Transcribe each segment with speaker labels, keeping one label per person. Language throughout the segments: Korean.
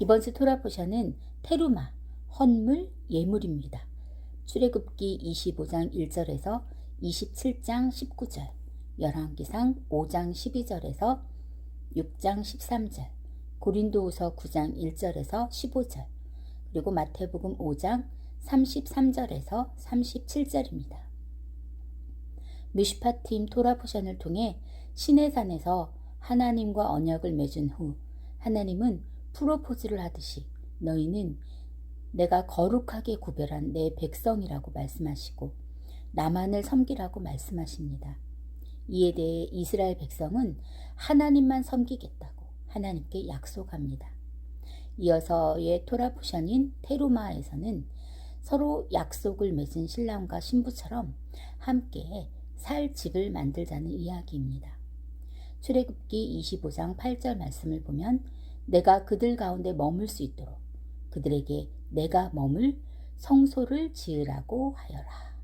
Speaker 1: 이번 주 토라 포션은 테루마, 헌물, 예물입니다. 출애굽기 25장 1절에서 27장 19절, 열왕기상 5장 12절에서 6장 13절, 고린도후서 9장 1절에서 15절, 그리고 마태복음 5장 33절에서 37절입니다. 미슈파팀 토라 포션을 통해 시내산에서 하나님과 언약을 맺은 후 하나님은 프로포즈를 하듯이 너희는 내가 거룩하게 구별한 내 백성이라고 말씀하시고 나만을 섬기라고 말씀하십니다. 이에 대해 이스라엘 백성은 하나님만 섬기겠다고 하나님께 약속합니다. 이어서의 토라 포션인 테루마에서는 서로 약속을 맺은 신랑과 신부처럼 함께 살 집을 만들자는 이야기입니다. 출애굽기 25장 8절 말씀을 보면 내가 그들 가운데 머물 수 있도록 그들에게 내가 머물 성소를 지으라고 하여라.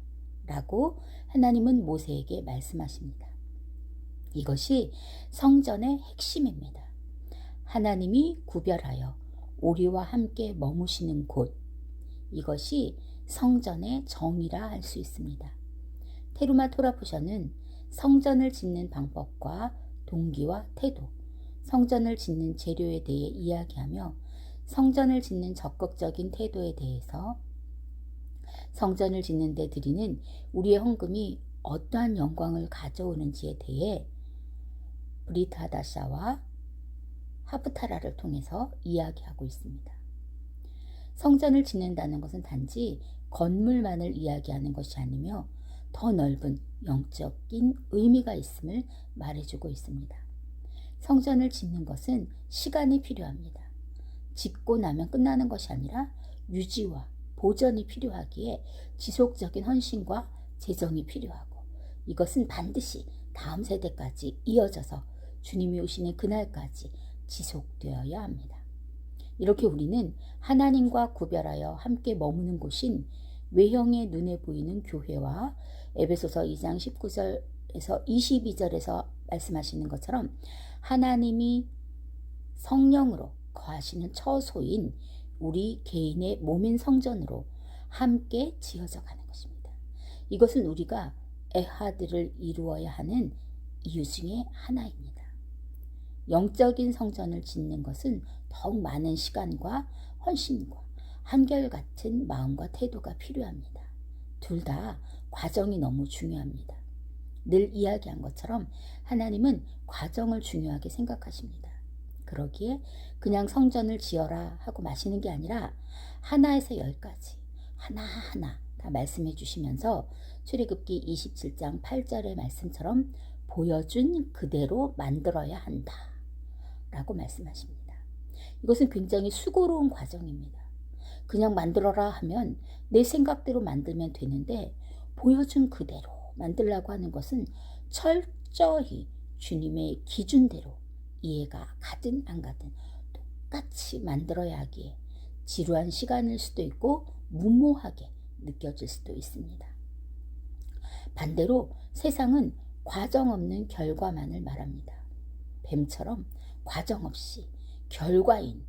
Speaker 1: 라고 하나님은 모세에게 말씀하십니다. 이것이 성전의 핵심입니다. 하나님이 구별하여 우리와 함께 머무시는 곳. 이것이 성전의 정이라 할 수 있습니다. 테루마 토라포션은 성전을 짓는 방법과 동기와 태도, 성전을 짓는 재료에 대해 이야기하며 성전을 짓는 적극적인 태도에 대해서 성전을 짓는 데 드리는 우리의 헌금이 어떠한 영광을 가져오는지에 대해 브리타다샤와 하프타라를 통해서 이야기하고 있습니다. 성전을 짓는다는 것은 단지 건물만을 이야기하는 것이 아니며 더 넓은 영적인 의미가 있음을 말해주고 있습니다. 성전을 짓는 것은 시간이 필요합니다. 짓고 나면 끝나는 것이 아니라 유지와 보전이 필요하기에 지속적인 헌신과 재정이 필요하고 이것은 반드시 다음 세대까지 이어져서 주님이 오시는 그날까지 지속되어야 합니다. 이렇게 우리는 하나님과 구별하여 함께 머무는 곳인 외형의 눈에 보이는 교회와 에베소서 2장 19절에서 22절에서 말씀하시는 것처럼 하나님이 성령으로 거하시는 처소인 우리 개인의 몸인 성전으로 함께 지어져 가는 것입니다. 이것은 우리가 에하드를 이루어야 하는 이유 중에 하나입니다. 영적인 성전을 짓는 것은 더욱 많은 시간과 헌신과 한결같은 마음과 태도가 필요합니다. 둘 다 과정이 너무 중요합니다. 늘 이야기한 것처럼 하나님은 과정을 중요하게 생각하십니다. 그러기에 그냥 성전을 지어라 하고 마시는 게 아니라 하나에서 열까지 하나하나 다 말씀해 주시면서 출애굽기 27장 8절의 말씀처럼 보여준 그대로 만들어야 한다. 라고 말씀하십니다. 이것은 굉장히 수고로운 과정입니다. 그냥 만들어라 하면 내 생각대로 만들면 되는데 보여준 그대로 만들라고 하는 것은 철저히 주님의 기준대로 이해가 가든 안 가든 똑같이 만들어야 하기에 지루한 시간일 수도 있고 무모하게 느껴질 수도 있습니다. 반대로 세상은 과정 없는 결과만을 말합니다. 뱀처럼 과정 없이 결과인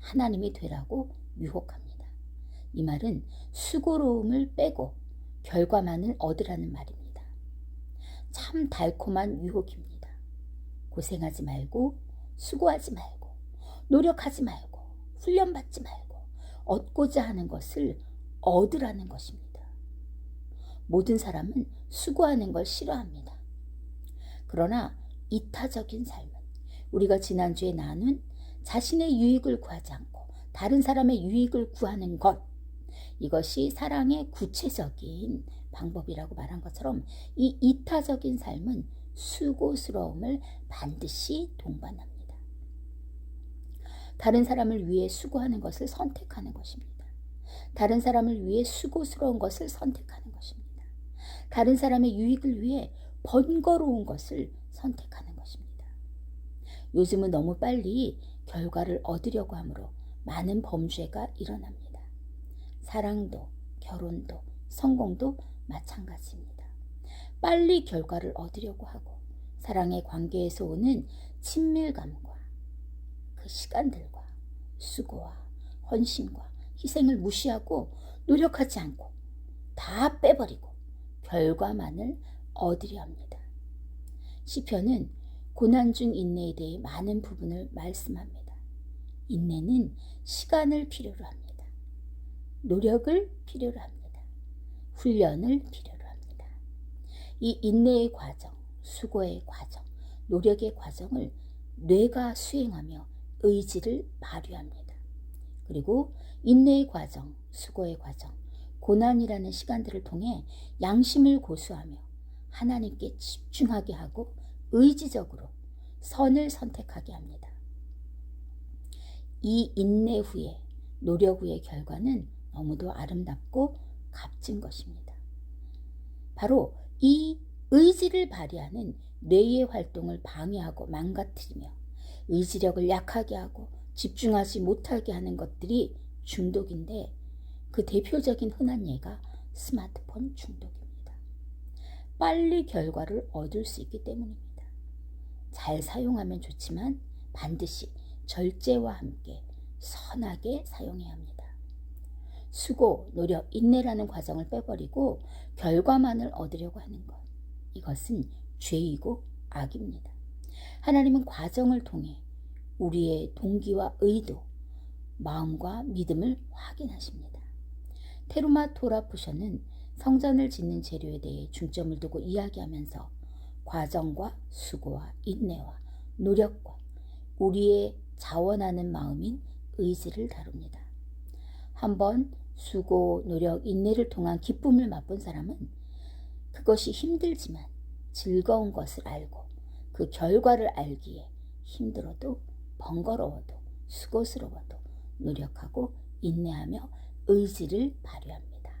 Speaker 1: 하나님이 되라고 유혹합니다. 이 말은 수고로움을 빼고 결과만을 얻으라는 말입니다. 참 달콤한 유혹입니다. 고생하지 말고 수고하지 말고 노력하지 말고 훈련받지 말고 얻고자 하는 것을 얻으라는 것입니다. 모든 사람은 수고하는 걸 싫어합니다. 그러나 이타적인 삶은 우리가 지난주에 나눈 자신의 유익을 구하지 않고 다른 사람의 유익을 구하는 것 이것이 사랑의 구체적인 방법이라고 말한 것처럼 이 이타적인 삶은 수고스러움을 반드시 동반합니다. 다른 사람을 위해 수고하는 것을 선택하는 것입니다. 다른 사람을 위해 수고스러운 것을 선택하는 것입니다. 다른 사람의 유익을 위해 번거로운 것을 선택하는 것입니다. 요즘은 너무 빨리 결과를 얻으려고 하므로 많은 범죄가 일어납니다. 사랑도, 결혼도, 성공도 마찬가지입니다. 빨리 결과를 얻으려고 하고 사랑의 관계에서 오는 친밀감과 그 시간들과 수고와 헌신과 희생을 무시하고 노력하지 않고 다 빼버리고 결과만을 얻으려 합니다. 시편은 고난 중 인내에 대해 많은 부분을 말씀합니다. 인내는 시간을 필요로 합니다. 노력을 필요로 합니다. 훈련을 필요로 합니다. 이 인내의 과정, 수고의 과정, 노력의 과정을 뇌가 수행하며 의지를 발휘합니다. 그리고 인내의 과정, 수고의 과정, 고난이라는 시간들을 통해 양심을 고수하며 하나님께 집중하게 하고 의지적으로 선을 선택하게 합니다. 이 인내 후에 노력 후의 결과는 너무도 아름답고 값진 것입니다. 바로 이 의지를 발휘하는 뇌의 활동을 방해하고 망가뜨리며 의지력을 약하게 하고 집중하지 못하게 하는 것들이 중독인데 그 대표적인 흔한 예가 스마트폰 중독입니다. 빨리 결과를 얻을 수 있기 때문입니다. 잘 사용하면 좋지만 반드시 절제와 함께 선하게 사용해야 합니다. 수고, 노력, 인내라는 과정을 빼버리고 결과만을 얻으려고 하는 것. 이것은 죄이고 악입니다. 하나님은 과정을 통해 우리의 동기와 의도, 마음과 믿음을 확인하십니다. 테루마 토라푸셔는 성전을 짓는 재료에 대해 중점을 두고 이야기하면서 과정과 수고와 인내와 노력과 우리의 자원하는 마음인 의지를 다룹니다. 한번 수고, 노력, 인내를 통한 기쁨을 맛본 사람은 그것이 힘들지만 즐거운 것을 알고 그 결과를 알기에 힘들어도 번거로워도 수고스러워도 노력하고 인내하며 의지를 발휘합니다.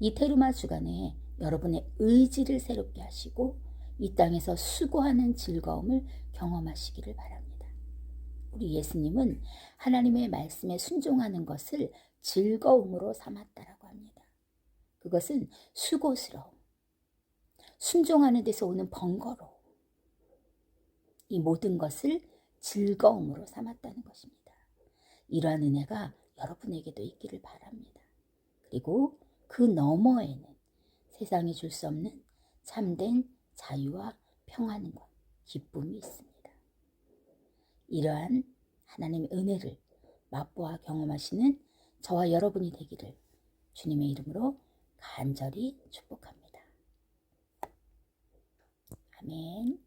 Speaker 1: 이 테루마 주간에 여러분의 의지를 새롭게 하시고 이 땅에서 수고하는 즐거움을 경험하시기를 바랍니다. 우리 예수님은 하나님의 말씀에 순종하는 것을 즐거움으로 삼았다라고 합니다. 그것은 수고스러움, 순종하는 데서 오는 번거로움, 이 모든 것을 즐거움으로 삼았다는 것입니다. 이러한 은혜가 여러분에게도 있기를 바랍니다. 그리고 그 너머에는 세상이 줄 수 없는 참된 자유와 평안과 기쁨이 있습니다. 이러한 하나님의 은혜를 맛보아 경험하시는 저와 여러분이 되기를 주님의 이름으로 간절히 축복합니다. 아멘.